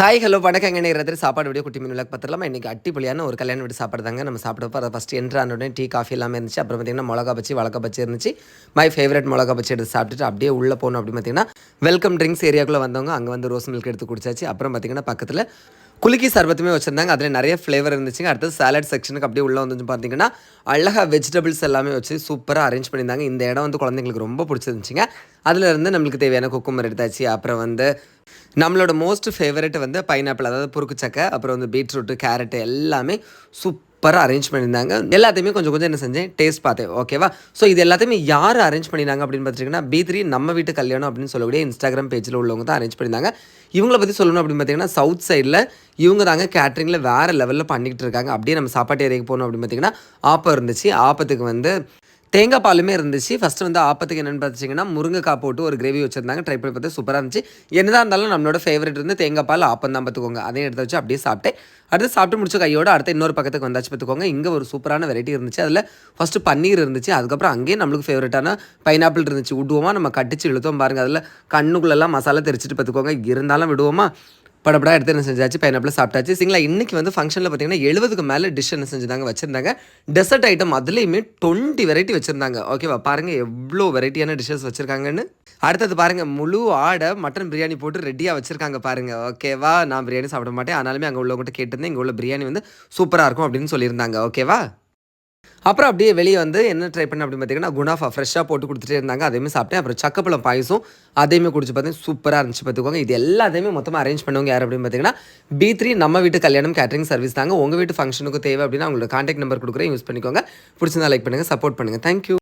Hi hello வணக்கம். எங்கே நேரத்தில் சாப்பாடு வீடியோ குட்டி மீன் விளக்கு பார்த்துலாம் இன்றைக்கி அட்டிப்பொலியான ஒரு கல்யாண வீடு சாப்பாடு தாங்க நம்ம சாப்பிடப்போ அதை ஃபஸ்ட்டு என்ட்ரு ஆனோடனே டீ காஃபி எல்லாமே இருந்துச்சு. அப்புறம் பார்த்திங்கன்னா மிளகா பச்சி வளக்க பச்சி இருந்துச்சு. மை ஃபேவரட் மிளகா பச்சி எடுத்து சாப்பிட்டுட்டு அப்படியே உள்ளே போகணும் அப்படின்னு பார்த்தீங்கன்னா வெல்கம் ட்ரிங்க்ஸ் ஏரியாக்குள்ளே வந்தவங்க அங்கே வந்து ரோஸ் மில்க் எடுத்து குடிச்சாச்சு. அப்புறம் பார்த்திங்கன்னா பக்கத்தில் குலுக்கி சர்பத்துமே வச்சுருந்தாங்க. அதில் நிறைய ஃப்ளேவர் இருந்துச்சுங்க. அடுத்து சாலட் செக்ஷனுக்கு அப்படியே உள்ளே வந்து பார்த்தீங்கன்னா அழகாக வெஜிடபிள்ஸ் எல்லாமே வச்சு சூப்பராக அரேஞ்ச் பண்ணியிருந்தாங்க. இந்த இடம் வந்து குழந்தைங்களுக்கு ரொம்ப பிடிச்சிருந்துச்சிங்க. அதிலிருந்து நம்மளுக்கு தேவையான குக்குமர் எடுத்தாச்சு. அப்புறம் வந்து நம்மளோட மோஸ்ட் ஃபேவரட் வந்து பைனாப்பிள் அதாவது புருக்கு சக்கை அப்புறம் வந்து பீட்ரூட்டு கேரட்டு எல்லாமே சூப்பராக அரேஞ்ச் பண்ணியிருந்தாங்க. எல்லாத்தையுமே கொஞ்சம் கொஞ்சம் என்ன செஞ்சேன்? டேஸ்ட் பார்த்தேன். ஓகேவா ஸோ இது எல்லாத்தையுமே யார் அரேஞ்ச் பண்ணியிருந்தாங்க அப்படின்னு பார்த்துட்டிங்கன்னா பி த்ரீ நம்ம வீட்டு கல்யாணம் அப்படின்னு சொல்லக்கூடிய இன்ஸ்டாகிராம் பேஜில் உள்ளவங்க தான் அரேஞ்ச் பண்ணியிருந்தாங்க. இவங்களை பற்றி சொல்லணும் அப்படின்னு பார்த்தீங்கன்னா சவுத் சைடில் இவங்க தாங்க கேட்ரிங்கில் வேறு லெவலில் பண்ணிக்கிட்டு இருக்காங்க. அப்படியே நம்ம சாப்பாட்டு ஏரியாவுக்கு போகணும் அப்படின்னு பார்த்தீங்கன்னா ஆப்பம் இருந்துச்சு. ஆப்பத்துக்கு வந்து தேங்காய் பாலுமே இருந்துச்சு. ஃபஸ்ட்டு வந்து ஆப்பத்துக்கு என்னென்னு பார்த்துச்சிங்கன்னா முருங்கைக்காய் போட்டு ஒரு கிரேவி வச்சுருந்தாங்க. ட்ரை பண்ணி பார்த்து சூப்பராக இருந்துச்சு. என்னதான் இருந்தாலும் நம்மளோட ஃபேவரட் வந்து தேங்காய் பால் ஆப்பம் தான் பார்த்துக்கோங்க அதையும் எடுத்து வச்சு அப்படியே சாப்பிட்டேன். அடுத்து சாப்பிட்டு முடிச்ச கையோட அடுத்த இன்னொரு பக்கத்துக்கு வந்தாச்சு பார்த்துக்கோங்க இங்கே ஒரு சூப்பரான வெரைட்டி இருந்துச்சு. அதில் ஃபஸ்ட்டு பன்னீர் இருந்துச்சு. அதுக்கப்புறம் அங்கேயே நம்மளுக்கு ஃபேவரட்டான பைனாப்பிள் இருந்துச்சு. விடுவோமா நம்ம கட்டிச்சு இழுத்தோம் பாருங்கள் அதில் கண்ணுக்குள்ளெல்லாம் மசாலா தெரிச்சிட்டு பார்த்துக்கோங்க இருந்தாலும் விடுவோமா? படப்படா எடுத்து என்ன செஞ்சாச்சு பைனாப்பிள் சாப்பிட்டாச்சு. சரிங்களா இன்றைக்கி வந்து ஃபங்க்ஷனில் பார்த்தீங்கன்னா எழுபதுக்கு மேலே டிஷ் என்ன செஞ்சுருந்தாங்க வச்சுருந்தாங்க. டெசர்ட் ஐட்டம் அதுலேயுமே டுவெண்ட்டி வெரைட்டி வச்சுருந்தாங்க. ஓகேவா பாருங்கள் எவ்வளோ வெரைட்டியான டிஷ்ஷஸ் வச்சுருக்காங்கன்னு. அடுத்தது பாருங்கள் முழு ஆடை மட்டன் பிரியாணி போட்டு ரெடியாக வச்சுருக்காங்க பாருங்கள் ஓகேவா நான் பிரியாணி சாப்பிட மாட்டேன். ஆனாலுமே அங்கே உள்ளவங்ககிட்ட கேட்டிருந்தேன் இங்கே உள்ள பிரியாணி வந்து சூப்பராக இருக்கும் அப்படின்னு சொல்லியிருந்தாங்க. ஓகேவா அப்புறம் அப்படியே வெளியே வந்து என்ன ட்ரை பண்ண அப்படின்னு பார்த்தீங்கன்னா குணாஃபா ஃப்ரெஷ்ஷாக போட்டு கொடுத்துட்டே இருந்தாங்க. அதையுமே சாப்பிட்டேன். அப்புறம் சக்கப்பழம் பாயசம் அதையுமே குடிச்சு பார்த்தீங்கன்னா சூப்பராக இருந்துச்சு பார்த்துக்கோங்க. இது எல்லாத்தையுமே மொத்தமாக அரேஞ்ச் பண்ணுவாங்க யார் அப்படின்னு பார்த்தீங்கன்னா பி த்ரீ நம்ம வீட்டு கல்யாணம் கேட்டரிங் சர்வீஸ் தாங்க. உங்கள் வீட்டு ஃபங்க்ஷனுக்கு தேவை அப்படின்னா அவங்களோட கான்டாக்ட் நம்பர் கொடுக்குறேன். யூஸ் பண்ணிக்கோங்க. பிடிச்சிருந்தா லைக் பண்ணுங்கள் சப்போர்ட் பண்ணுங்கள் தேங்க்யூ